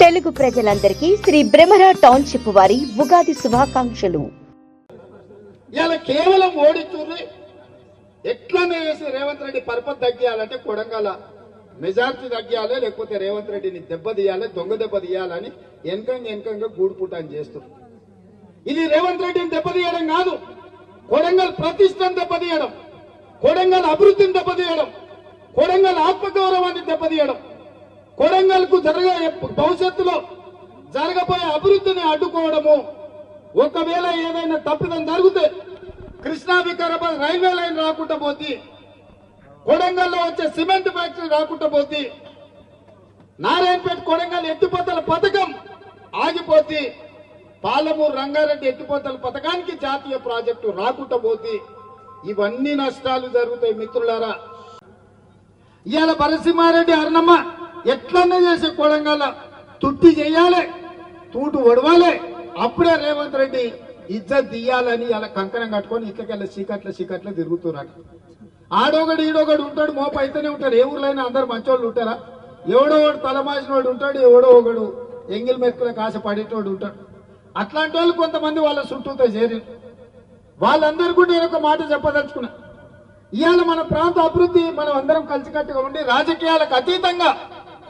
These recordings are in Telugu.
తెలుగు ప్రజలందరికీ శ్రీ బ్రహ్మరా టౌన్షిప్ వారి ఉగాది శుభాకాంక్షలు. ఇలా కేవలం ఓడిచూరి ఎట్లనే చేసి రేవంత్ రెడ్డి పరపతి తగ్గియాలంటే కొడంగల మెజార్టీ తగ్గియాలి లేకపోతే రేవంత్ రెడ్డిని దెబ్బ తీయాలి దొంగ దెబ్బ తీయాలని వెనకంగా వెనకంగా గూడుపుటాన్ని చేస్తారు ఇది రేవంత్ రెడ్డిని దెబ్బతీయడం కాదు కొడంగల్ ప్రతిష్టను దెబ్బతీయడం కొడంగల్ అభివృద్ధిని దెబ్బతీయడం కొడంగల్ ఆత్మగౌరవాన్ని దెబ్బతీయడం కొడంగల్కు జరగ భవిష్యత్తులో జరగబోయే అభివృద్ధిని అడ్డుకోవడము ఒకవేళ ఏదైనా తప్పిదం జరిగితే కృష్ణా వికారాబాద్ రైల్వే లైన్ రాకుండా పోతే కొడంగల్లో వచ్చే సిమెంట్ ఫ్యాక్టరీ రాకుండా పోతే నారాయణపేట కొడంగల్ ఎత్తిపోతల పథకం ఆగిపోతే పాలమూరు రంగారెడ్డి ఎత్తిపోతల పథకానికి జాతీయ ప్రాజెక్టు రాకుండా పోతే ఇవన్నీ నష్టాలు జరుగుతాయి మిత్రులారా. ఇవాళ భరసింహారెడ్డి అరుణమ్మ ఎట్లన్నా చేసే కొడంగల్ తుట్టి చేయాలి తూటు ఒడవాలి. అప్పుడే రేవంత్ రెడ్డి ఇజ్జత్ తీయాలని అలా కంకణం కట్టుకొని ఇక్కడికెళ్ళి చీకట్ల చీకట్ల తిరుగుతున్నారు ఆడోగడు ఈడోగడు ఉంటాడు మోప అయితేనే ఉంటాడు. ఏ ఊర్లైనా అందరు మంచోళ్ళు ఉంటారా? ఎవడో ఒకడు తలమాసినోడు ఉంటాడు ఎవడో ఒకడు ఎంగిల్ మెక్కులకు ఆశ పడేటోడు ఉంటాడు. అట్లాంటి వాళ్ళు కొంతమంది వాళ్ళ చుట్టూతో చేరి వాళ్ళందరూ కూడా నేను ఒక మాట చెప్పదలుచుకున్నా. ఇవాళ మన ప్రాంత అభివృద్ధి మనం అందరం కలిసికట్టుగా ఉండి రాజకీయాలకు అతీతంగా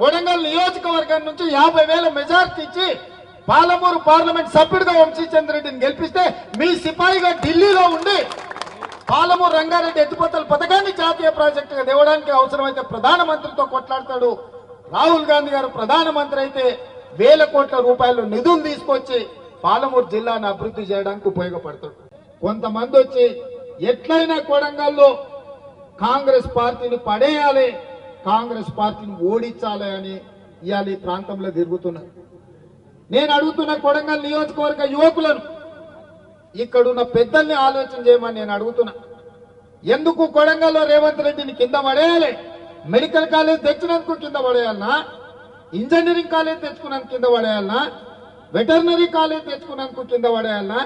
కొడంగల్ నియోజకవర్గం నుంచి యాభై వేల మెజార్టీ ఇచ్చి పాలమూరు పార్లమెంట్ సభ్యుడిగా వంశీచంద్రెడ్డిని గెలిపిస్తే మీ సిపాయిగా ఢిల్లీలో ఉండి పాలమూరు రంగారెడ్డి ఎత్తిపోతల పథకాన్ని జాతీయ ప్రాజెక్టుగా దేవడానికి అవసరమైతే ప్రధానమంత్రితో కొట్లాడతాడు. రాహుల్ గాంధీ గారు ప్రధానమంత్రి అయితే వేల కోట్ల రూపాయలు నిధులు తీసుకొచ్చి పాలమూరు జిల్లాను అభివృద్ధి చేయడానికి ఉపయోగపడతాడు. కొంతమంది వచ్చి ఎట్లయినా కొడంగల్లో కాంగ్రెస్ పార్టీని పడేయాలి. కాంగ్రెస్ పార్టీని ఓడించాలి అని ఇవాళ ఈ ప్రాంతంలో తిరుగుతున్నారు. నేను అడుగుతున్న కొడంగల్ నియోజకవర్గ యువకులను ఇక్కడున్న పెద్దల్ని ఆలోచన చేయమని నేను అడుగుతున్నా. ఎందుకు కొడంగల్లో రేవంత్ రెడ్డిని కింద పడేయాలి? మెడికల్ కాలేజ్ తెచ్చినందుకు కింద పడేయాలనా? ఇంజనీరింగ్ కాలేజ్ తెచ్చుకున్నందుకు కింద పడేయాలనా? వెటర్నరీ కాలేజ్ తెచ్చుకున్నందుకు కింద పడేయాలనా?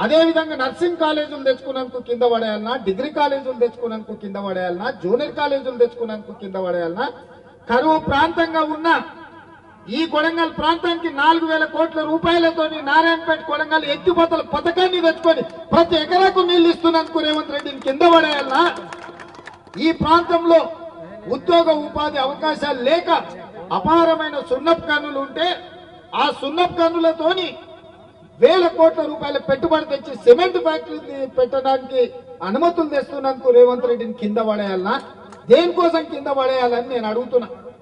అదేవిధంగా నర్సింగ్ కాలేజీలు తెచ్చుకున్నందుకు కింద పడేయాలన్నా డిగ్రీ కాలేజీలు తెచ్చుకున్నందుకు కింద పడేయాలన్నా జూనియర్ కాలేజీలు తెచ్చుకున్నందుకు కింద పడేయాలన్నా కరువు ప్రాంతంగా ఉన్న ఈ కొడంగల్ ప్రాంతానికి నాలుగు వేల కోట్ల రూపాయలతో నారాయణపేట కొడంగల్ ఎత్తిపోతల పథకాన్ని తెచ్చుకొని ప్రతి ఎకరాకు నీళ్ళు ఇస్తున్నందుకు రేవంత్ రెడ్డిని కింద పడేయాలన్నా ఈ ప్రాంతంలో ఉద్యోగ ఉపాధి అవకాశాలు లేక అపారమైన సున్నపు కన్నులు ఉంటే ఆ సున్నపు కన్నులతోని వేల కోట్ల రూపాయల పెట్టుబడి తెచ్చి సిమెంట్ ఫ్యాక్టరీ పెట్టడానికి అనుమతులు తెస్తున్నందుకు రేవంత్ రెడ్డిని కింద పడేయాలనా? దేనికోసం కింద పడేయాలని నేను అడుగుతున్నా.